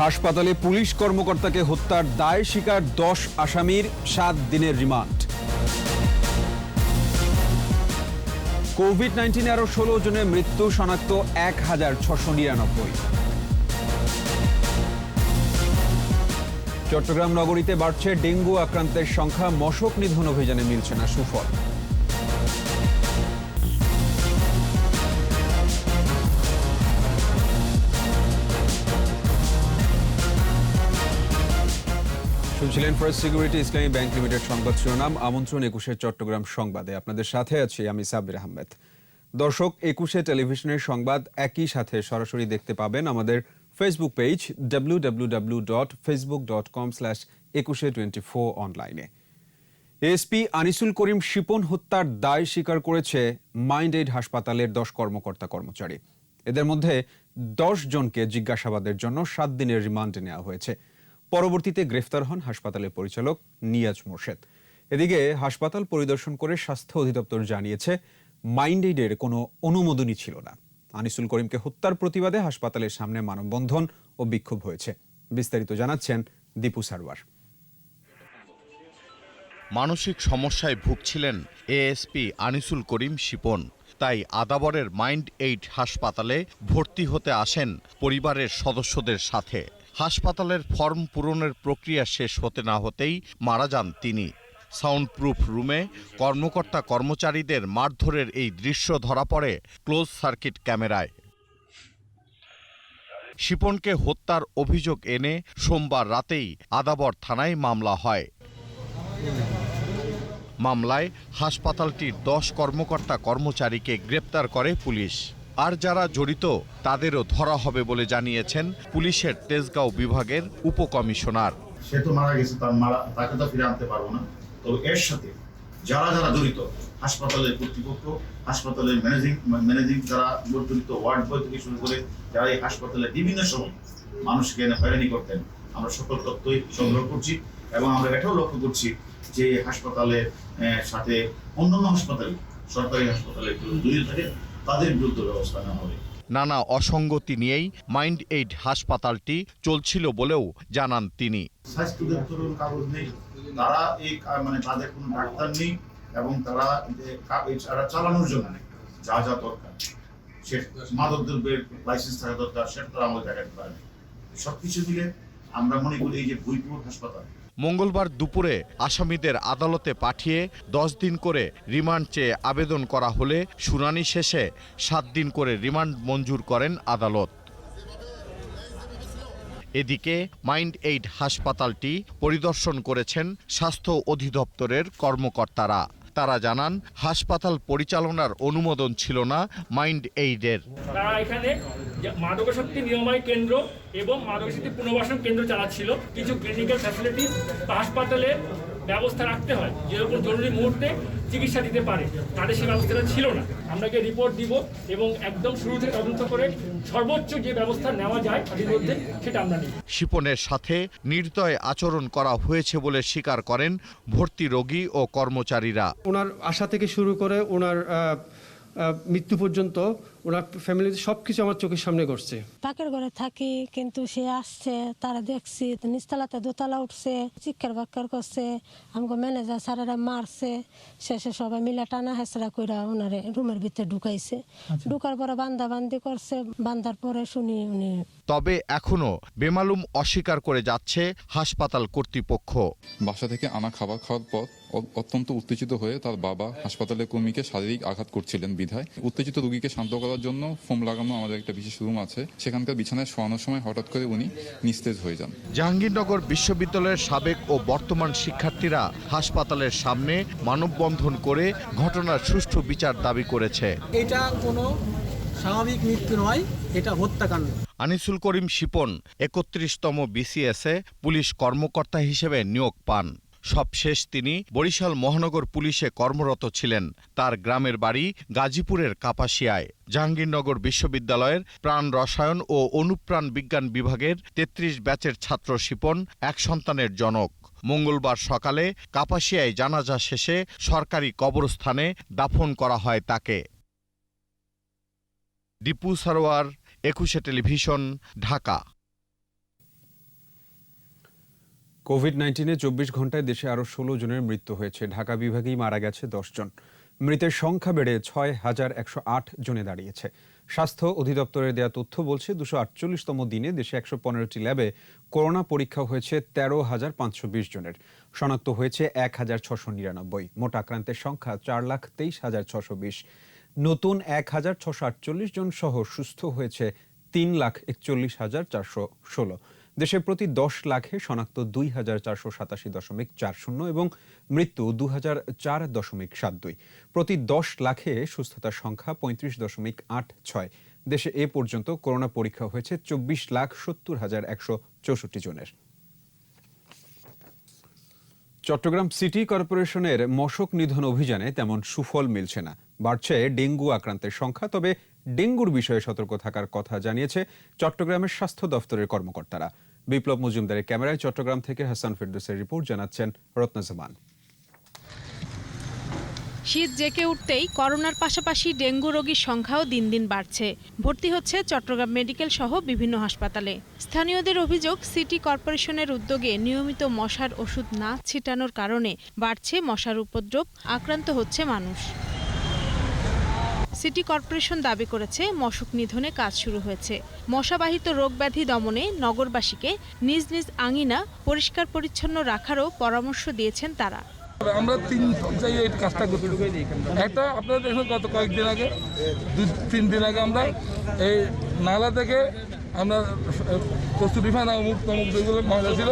হাসপাতালে পুলিশ কর্মকর্তাকে হত্যার দায় স্বীকার দশ আসামির সাত দিনের রিমান্ড। কোভিড নাইন্টিনে আরও ষোলো জনের মৃত্যু, শনাক্ত এক হাজার ছশো নিরানব্বই। চট্টগ্রাম নগরীতে বাড়ছে ডেঙ্গু আক্রান্তের সংখ্যা, মশক নিধন অভিযানে মিলছে না সুফল। শুনছিলেন First Security Islami Bank Limited সংবাদ শিরোনাম। আমন্ত্রণ একুশে চট্টগ্রাম সংবাদে। আপনাদের সাথে আছি আমি সাব্বির আহমেদ। দর্শক, একুশে টেলিভিশনের সংবাদ একই সাথে সরাসরি দেখতে পাবেন আমাদের Facebook page W W W dot Facebook dot com slash Ekushey twenty four অনলাইনে এসপি আনিসুল করিম শিপন হত্যার দায় স্বীকার করেছে মাইন্ড এইড হাসপাতালের দশ কর্মকর্তা কর্মচারী। এদের মধ্যে দশ জনকে জিজ্ঞাসাবাদের জন্য সাত দিনের রিমান্ডে নেওয়া হয়েছে। পরবর্তীতে গ্রেফতার হন হাসপাতালের পরিচালক নিয়াজ মোর্শেদ। এদিকে হাসপাতাল পরিদর্শন করে স্বাস্থ্য অধিদপ্তর জানিয়েছে মাইন্ড এইডের কোনো অনুমোদনই ছিল না। আনিসুল করিমকে হত্যার প্রতিবাদে হাসপাতালের সামনে মানববন্ধন ও বিক্ষোভ হয়েছে। বিস্তারিত জানাচ্ছেন দীপু সারওয়ার। মানসিক সমস্যায় ভুগছিলেন এএসপি আনিসুল করিম শিপন। তাই আদাবরের মাইন্ড এইড হাসপাতালে ভর্তি হতে আসেন পরিবারের সদস্যদের সাথে। হাসপাতালের ফর্ম পূরণের প্রক্রিয়া শেষ হতে না হতেই মারা যান তিনি। সাউন্ড প্রুফ রুমে কর্মকর্তা কর্মচারীদের মারধরের এই দৃশ্য ধরা পড়ে ক্লোজ সার্কিট ক্যামেরায়। শিপনকে হত্যার অভিযোগ এনে সোমবার রাতেই আদাবর থানায় মামলা হয়। মামলায় হাসপাতালটির দশ কর্মকর্তা কর্মচারীকে গ্রেপ্তার করে পুলিশ। আর যারা জড়িত, তাদেরও ধরা হবে বলে জানিয়েছেন পুলিশের তেজগাঁও বিভাগের উপকমিশনার। সে তো মারা গেছে, তার মারা, তাকে তো ফিরে আনতে পারব না। তবে এর সাথে যারা যারা জড়িত হাসপাতালের কর্তৃপক্ষ, হাসপাতালের ম্যানেজিং ম্যানেজিং যারা জড়িত, ওয়ার্ড বয় থেকে শুরু করে যারা এই হাসপাতালে বিভিন্ন সময় মানুষকে এনে হয়রানি করতেন, আমরা সকল তথ্যই সংগ্রহ করছি এবং আমরা এটাও লক্ষ্য করছি যে হাসপাতালের সাথে অন্যান্য হাসপাতালে, সরকারি হাসপাতালে জড়িত থাকে। তাদের বিরুদ্ধে ব্যবস্থা নেওয়া হবে। নানা অসঙ্গতি নিয়েই মাইন্ড এইড হাসপাতালটি চলছিল বলেও জানান তিনি। স্বাস্থ্য দপ্তরের কাগজ নেই। তারা এই মানে তাদের কোনো ডাক্তার নেই এবং তারা তারা চালানোর জন্য যা যা দরকার। সে মাদক দ্রব্যের লাইসেন্স থাকা দরকার সেটা তারা আমাদের দেখাতে পারে সবকিছু মিলে আমরা মনে করি এই যে ভুইপুর হাসপাতাল মঙ্গলবার দুপুরে আসামিদের আদালতে পাঠিয়ে দশ দিন করে রিমান্ড চেয়ে আবেদন করা হলে শুনানি শেষে সাত দিন করে রিমান্ড মঞ্জুর করেন আদালত। এদিকে মাইন্ড এইড হাসপাতালটি পরিদর্শন করেছেন স্বাস্থ্য অধিদপ্তরের কর্মকর্তারা। তারা জানান, হাসপাতাল পরিচালনার অনুমোদন ছিল না, মাইন্ড এইডের। তারা এখানে মাদকাসক্তি নিরাময় কেন্দ্র এবং মাদকাসক্তি পুনর্বাসন কেন্দ্র চালাচ্ছিল কিছু ক্লিনিক্যাল ফ্যাসিলিটি হাসপাতালে ব্যবস্থা রাখতে হয় যেরকম জরুরি মুহূর্তে চিকিৎসা দিতে পারে তাদের সেই ব্যবস্থাটা ছিল না। আমরা গিয়ে রিপোর্ট দিব এবং একদম শুরু থেকে তদন্ত করে সর্বোচ্চ যে ব্যবস্থা নেওয়া যায় তাদের মধ্যে সেটা আমরা নিই শিপনের সাথে নির্দয় আচরণ করা হয়েছে বলে স্বীকার করেন ভর্তি রোগী ও কর্মচারীরা। ওনার আশা থেকে শুরু করে ওনার মৃত্যু পর্যন্ত ওনার ফ্যামিলিতে সব কিছু আমার চোখের সামনে ঘটছে। পাকের ঘরে থাকি কিন্তু সে আসছে তারা দেখছি নিচতলাতে দোতলা উঠছে চিৎকার বাক্কার করছে আমাকে ম্যানেজার স্যারেরা মারছে শেষে সবাই মিলে টানা হেসরা কইরা ওনারে রুমের ভিতরে ঢুকাইছে। ঢুকার পরে বান্দা বান্দি করছে বান্দার পরে শুনি উনি তবে এখনও বেমালুম অস্বীকার করে যাচ্ছে হাসপাতাল কর্তৃপক্ষ। বাসা থেকে আনা খাবার খাওয়ার পর অত্যন্ত উত্তেজিত হয়ে তার বাবা হাসপাতালের কর্মীকে শারীরিক আঘাত করছিলেন বিধায়। উত্তেজিত রোগীকে শান্ত করার জন্য ফোম লাগানো আমাদের একটা বিশেষ রুম আছে। সেখানকার বিছানায় শোয়ানোর সময় হঠাৎ করে উনি নিস্তেজ হয়ে যান। জাহাঙ্গীরনগর বিশ্ববিদ্যালয়ের সাবেক ও বর্তমান শিক্ষার্থীরা হাসপাতালের সামনে মানববন্ধন করে ঘটনার সুষ্ঠু বিচার দাবি করেছে। এটা কোনো স্বাভাবিক মৃত্যু নয় এটা হত্যাকাণ্ড। আনিসুল করিম শিপন একত্রিশতম বিসিএসে পুলিশ কর্মকর্তা হিসেবে নিয়োগ পান। সবশেষ তিনি বরিশাল মহানগর পুলিশে কর্মরত ছিলেন। তার গ্রামের বাড়ি গাজীপুরের কাপাসিয়ায়। জাহাঙ্গীরনগর বিশ্ববিদ্যালয়ের প্রাণ রসায়ন ও অনুপ্রাণ বিজ্ঞান বিভাগের তেত্রিশ ব্যাচের ছাত্র শিপন, এক সন্তানের জনক। মঙ্গলবার সকালে কাপাসিয়ায় জানাজা শেষে সরকারি কবরস্থানে দাফন করা হয় তাকে। দীপু সারোয়ার, একুশে টেলিভিশন, ঢাকা। কোভিড নাইন্টিনে চব্বিশ ঘন্টায় দেশে আরও ষোলো জনের মৃত্যু হয়েছে। ঢাকা বিভাগেই মারা গেছে জন। মৃতের সংখ্যা বেড়ে ছয় হাজার একশো আট জনে দাঁড়িয়েছে। স্বাস্থ্য অধিদপ্তরের দেয়া তথ্য বলছে, দুশো আটচল্লিশতম দিনে দেশে একশো পনেরোটি ল্যাবে করোনা পরীক্ষা হয়েছে তেরো হাজার পাঁচশো বিশ জনের। শনাক্ত হয়েছে এক হাজার ছশো নিরানব্বই। মোট আক্রান্তের সংখ্যা চার লাখ তেইশ হাজার ছশো বিশ। নতুন এক হাজার ছশো আটচল্লিশ জন সহ সুস্থ হয়েছে তিন লাখ একচল্লিশ হাজার চারশো ষোলো। দেশে প্রতি দশ লাখে শনাক্ত দুই হাজার চারশো সাতাশি দশমিক চার শূন্য এবং মৃত্যু দু হাজার চার দশমিক সাত দুই। প্রতি দশ লাখে সুস্থতার সংখ্যা পঁয়ত্রিশ দশমিক আট ছয়। দেশে এ পর্যন্ত করোনা পরীক্ষা হয়েছে চব্বিশ লাখ সত্তর হাজার একশো চৌষট্টি জনের। চট্টগ্রাম সিটি কর্পোরেশনের মশক নিধন অভিযানে তেমন সুফল মিলছে না। বাড়ছে ডেঙ্গু আক্রান্তের সংখ্যা, তবে ডেঙ্গুর বিষয়ে সতর্ক থাকার কথা জানিয়েছে চট্টগ্রামের স্বাস্থ্য দফতরের কর্মকর্তারা। বিপ্লব মজুমদারের ক্যামেরায় চট্টগ্রাম থেকে হাসান ফেরদৌসের রিপোর্ট জানাচ্ছেন রত্নজামান। শীত জেকে উঠতেই করোনার পাশাপাশি ডেঙ্গু রোগীর সংখ্যাও দিন দিন বাড়ছে। ভর্তি হচ্ছে চট্টগ্রাম মেডিকেল সহ বিভিন্ন হাসপাতালে। স্থানীয়দের অভিযোগ, সিটি কর্পোরেশনের উদ্যোগে নিয়মিত মশার ওষুধ না ছিটানোর কারণে বাড়ছে মশার উপদ্রব, আক্রান্ত হচ্ছে মানুষ। সিটি কর্পোরেশন দাবি করেছে, মশক নিধনে কাজ শুরু হয়েছে। মশাবাহিত রোগ ব্যাধি দমনে নগরবাসীকে নিজ নিজ আঙিনা পরিষ্কার পরিচ্ছন্ন রাখারও পরামর্শ দিয়েছেন তারা। আমরা তিন এই কাজটা করতে একটা আপনারা দেখুন, গত কয়েকদিন আগে দু তিন দিন আগে আমরা এই নালা থেকে আমরা কস্তুরি ফানা অমুক তমুক যেগুলো ময়লা ছিল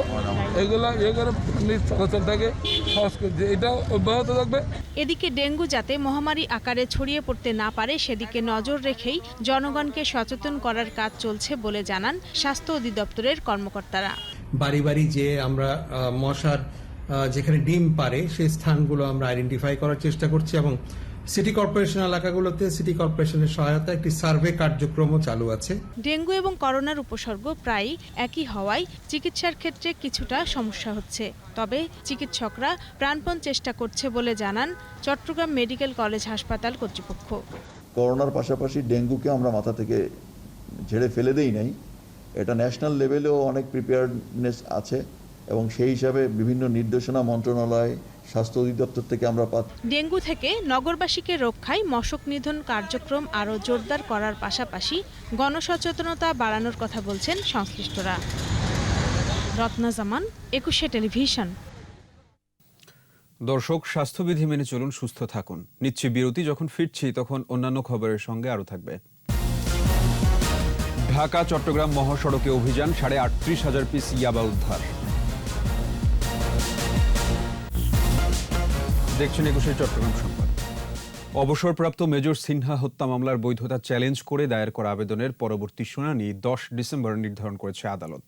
এগুলো ইয়ে করে পানির চলাচলটাকে সহজ করছে এটা অব্যাহত থাকবে। এদিকে ডেঙ্গু যাতে মহামারী আকারে ছড়িয়ে পড়তে না পারে সেদিকে নজর রেখেই জনগণকে সচেতন করার কাজ চলছে বলে জানান স্বাস্থ্য অধিদপ্তরের কর্মকর্তারা। বাড়ি বাড়ি যে আমরা মশার যেখানে ডিম পারে সেই স্থানগুলো আমরা আইডেন্টিফাই করার চেষ্টা করছি এবং সিটি কর্পোরেশন এলাকাগুলোতে সিটি কর্পোরেশনের সহায়তা একটি সার্ভে কার্যক্রমও চালু আছে। ডেঙ্গু এবং করোনার উপসর্গ প্রায়ই একই হওয়ায় চিকিৎসার ক্ষেত্রে কিছুটা সমস্যা হচ্ছে। তবে চিকিৎসকরা প্রাণপণ চেষ্টা করছে বলে জানান চট্টগ্রাম মেডিকেল কলেজ হাসপাতাল কর্তৃপক্ষ। করোনার পাশাপাশি ডেঙ্গুকে আমরা মাথা থেকে ঝেড়ে ফেলে দেই নাই। এটা ন্যাশনাল লেভেলেও অনেক প্রিপেয়ারনেস আছে। এবং সেই হিসাবে বিভিন্ন নির্দেশনা মন্ত্রণালয় স্বাস্থ্য অধিদপ্তর থেকে আমরা পাচ্ছি ডেঙ্গু থেকে নগরবাসীকে রক্ষায় মশক নিধন কার্যক্রম আরও জোরদার করার পাশাপাশি গণসচেতনতা বাড়ানোর কথা বলছেন সংশ্লিষ্টরা। রত্না জামান একুশে টেলিভিশন। দর্শক স্বাস্থ্যবিধি মেনে চলুন সুস্থ থাকুন। নিচ্ছি বিরতি যখন ফিরছি তখন অন্যান্য খবরের সঙ্গে আরও থাকবে। ঢাকা চট্টগ্রাম মহাসড়কে অভিযান সাড়ে আটত্রিশ হাজার পিস ইয়াবা উদ্ধার। দেখছেন একুশে চট্টগ্রাম সংবাদ। অবসরপ্রাপ্ত মেজর সিনহা হত্যা মামলার বৈধতা চ্যালেঞ্জ করে দায়ের করা আবেদনের পরবর্তী শুনানি দশ ডিসেম্বর নির্ধারণ করেছে আদালত।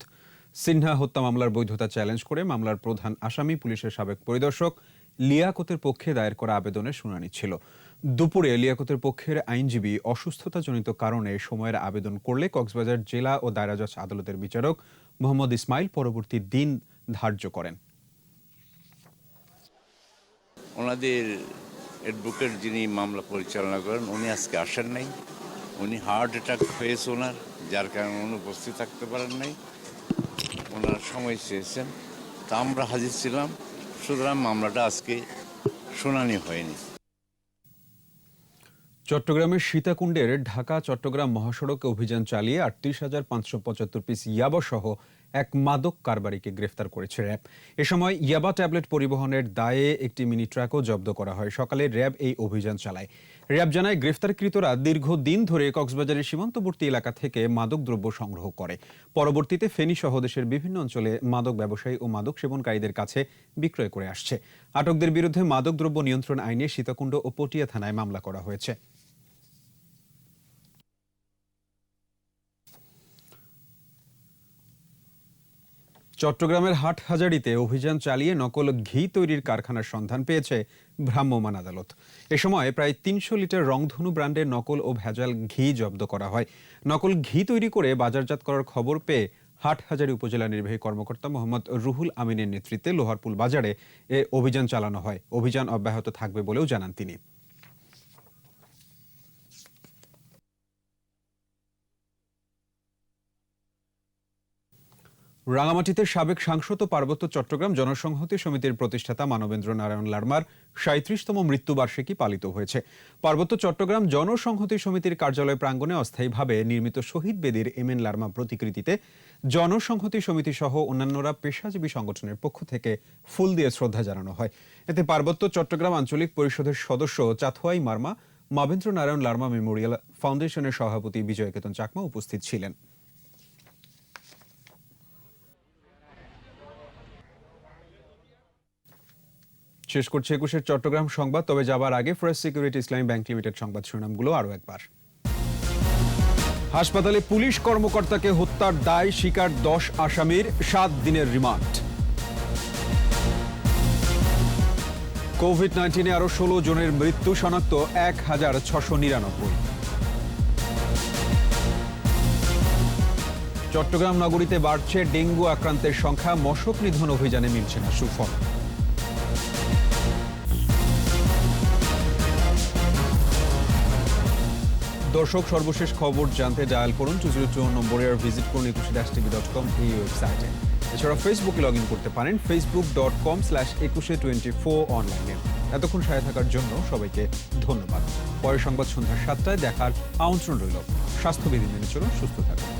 সিনহা হত্যা মামলার বৈধতা চ্যালেঞ্জ করে মামলার প্রধান আসামি, পুলিশের সাবেক পরিদর্শক লিয়াকতের পক্ষে দায়ের করা আবেদনের শুনানি ছিল। দুপুরে লিয়াকতের পক্ষের আইনজীবী অসুস্থতাজনিত কারণে সময়ের আবেদন করলে কক্সবাজার জেলা ও দায়রা জজ আদালতের বিচারক মোহাম্মদ ইসমাইল পরবর্তী দিন ধার্য করেন। ওনাদের অ্যাডভোকেট যিনি মামলা পরিচালনা করেন, উনি আজকে আসেন নাই। উনি হার্ট অ্যাটাক হয়েছে ওনার, যার কারণে উনি উপস্থিত থাকতে পারেন নাই। ওনার সময় চেয়েছেন। তা আমরা হাজির ছিলাম। সুতরাং মামলাটা আজকে শুনানি হয়নি। চট্টগ্রামের সীতাকুণ্ডের ঢাকা চট্টগ্রাম মহাসড়কে অভিযান চালিয়ে আটত্রিশ হাজার পাঁচশো পঁচাত্তর পিস ইয়াবা সহ এক মাদক কারবারিকে গ্রেফতার করেছে র্যাব। এ সময় ইয়াবা ট্যাবলেট পরিবহনের দায়ে একটি মিনি ট্রাকও জব্দ করা হয়। সকালে র্যাব এই অভিযান চালায়। র্যাব জানায়, গ্রেফতারকৃতরা দীর্ঘদিন ধরে কক্সবাজারের সীমান্তবর্তী এলাকা থেকে মাদকদ্রব্য সংগ্রহ করে। পরবর্তীতে ফেনী সহ দেশের বিভিন্ন অঞ্চলে মাদক ব্যবসায়ী ও মাদক সেবনকারীদের কাছে বিক্রয় করে আসছে। আটকদের বিরুদ্ধে মাদকদ্রব্য নিয়ন্ত্রণ আইনে সীতাকুণ্ড ও পটিয়া থানায় মামলা করা হয়েছে। চট্টগ্রামের হাটহাজারিতে অভিযান চালিয়ে নকল ঘি তৈরির কারখানার সন্ধান পেয়েছে ভ্রাম্যমাণ আদালত। এ সময় প্রায় তিনশো লিটার রংধনু ব্র্যান্ডের নকল ও ভেজাল ঘি জব্দ করা হয়। নকল ঘি তৈরি করে বাজারজাত করার খবর পেয়ে হাটহাজারী উপজেলা নির্বাহী কর্মকর্তা মোহাম্মদ রুহুল আমিনের নেতৃত্বে লোহারপুল বাজারে এ অভিযান চালানো হয়। অভিযান অব্যাহত থাকবে বলেও জানান তিনি। রাঙামাটিতে সাবেক সাংসদ ও পার্বত্য চট্টগ্রাম জনসংহতি সমিতির প্রতিষ্ঠাতা মানবেন্দ্র নারায়ণ লার্মার সাঁত্রিশতম মৃত্যুবার্ষিকী পালিত হয়েছে। পার্বত্য চট্টগ্রাম জনসংহতি সমিতির কার্যালয় প্রাঙ্গণে অস্থায়ীভাবে নির্মিত শহীদ বেদির এম এন লার্মা প্রতিকৃতিতে জনসংহতি সমিতি সহ অন্যান্যরা পেশাজীবী সংগঠনের পক্ষ থেকে ফুল দিয়ে শ্রদ্ধা জানানো হয়। এতে পার্বত্য চট্টগ্রাম আঞ্চলিক পরিষদের সদস্য চাথুয়াই মার্মা, মাবেন্দ্র নারায়ণ লার্মা মেমোরিয়াল ফাউন্ডেশনের সভাপতি বিজয় কেতন চাকমা উপস্থিত ছিলেন। শেষ করছে একুশের চট্টগ্রাম সংবাদ, তবে যাবার আগে First Security Islami Bank Limited সংবাদ শিরোনামগুলো আরও একবার। হাসপাতালে পুলিশ কর্মকর্তাকে হত্যার দায় স্বীকার দশ আসামির, সাত দিনের রিমান্ড। কোভিড নাইন্টিনে আরও ষোলো জনের মৃত্যু, শনাক্ত এক হাজার ছশো নিরানব্বই। চট্টগ্রাম নগরীতে বাড়ছে ডেঙ্গু আক্রান্তের সংখ্যা, মশক নিধন অভিযানে মিলছে না সুফল। দর্শক, সর্বশেষ খবর জানতে ডায়াল করুন টু জিরো টু নম্বরে আর ভিজিট করুন একুশে ড্যাশ টিভি ডট কম এই ওয়েবসাইটে এছাড়া ফেসবুকে লগ ইন করতে পারেন Facebook dot com slash Ekushey twenty four অনলাইনে এতক্ষণ সাথে থাকার জন্য সবাইকে ধন্যবাদ। পরের সংবাদ সন্ধ্যা সাতটায় দেখার আমন্ত্রণ রইল। স্বাস্থ্যবিধি মেনে চলুন, সুস্থ থাকুন।